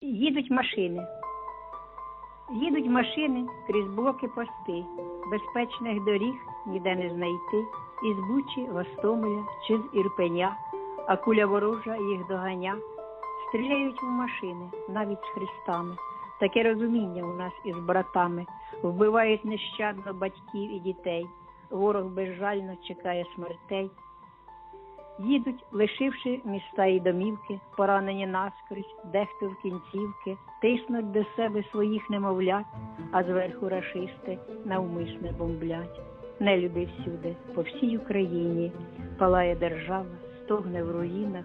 Їдуть машини. Їдуть машини крізь блоки пости. Безпечних доріг ніде не знайти. Із Бучі, Гостомеля чи з Ірпеня, а куля ворожа їх доганя. Стріляють в машини, навіть з хрестами. Таке розуміння у нас із братами. Вбивають нещадно батьків і дітей. Ворог безжально чекає смертей. Їдуть, лишивши міста і домівки, поранені наскрізь, дехто в кінцівки, тиснуть до себе своїх немовлят, а зверху рашисти навмисне бомблять. Нелюди всюди, по всій Україні, палає держава, стогне в руїнах.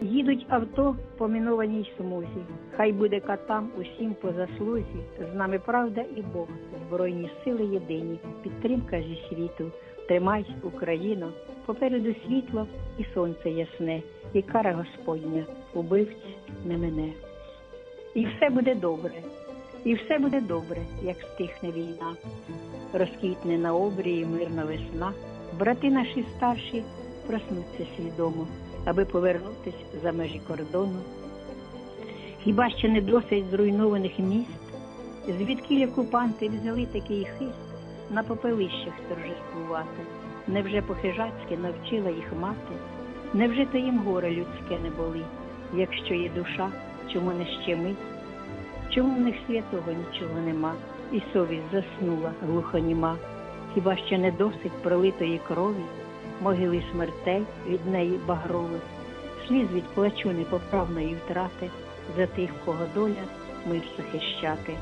Їдуть авто по минованій смузі, хай буде катам усім по заслузі, з нами правда і Бог, збройні сили єдині, підтримка зі світу. Тримайся, Україно, попереду світло і сонце ясне, і кара Господня, убивць не мене. І все буде добре, і все буде добре, як стихне війна. Розквітне на обрії мирна весна. Брати наші старші проснуться свідомо, аби повернутись за межі кордону. Хіба ще не досить зруйнованих міст, звідки окупанти взяли такий хист на попелищах торжествувати? Невже по-хижацьки навчила їх мати? Невже то їм горе людське не болить? Якщо є душа, чому не щемить? Чому в них святого нічого нема, і совість заснула глухоніма? Хіба ще не досить пролитої крові, могили смертей від неї багрових, сліз від плачу непоправної втрати за тих, кого доля мир захищати.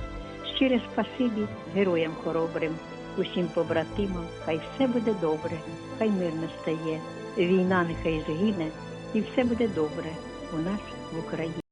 Щире спасибі героям хоробрим, усім побратимам, хай все буде добре, хай мир настає, війна нехай згине, і все буде добре у нас в Україні.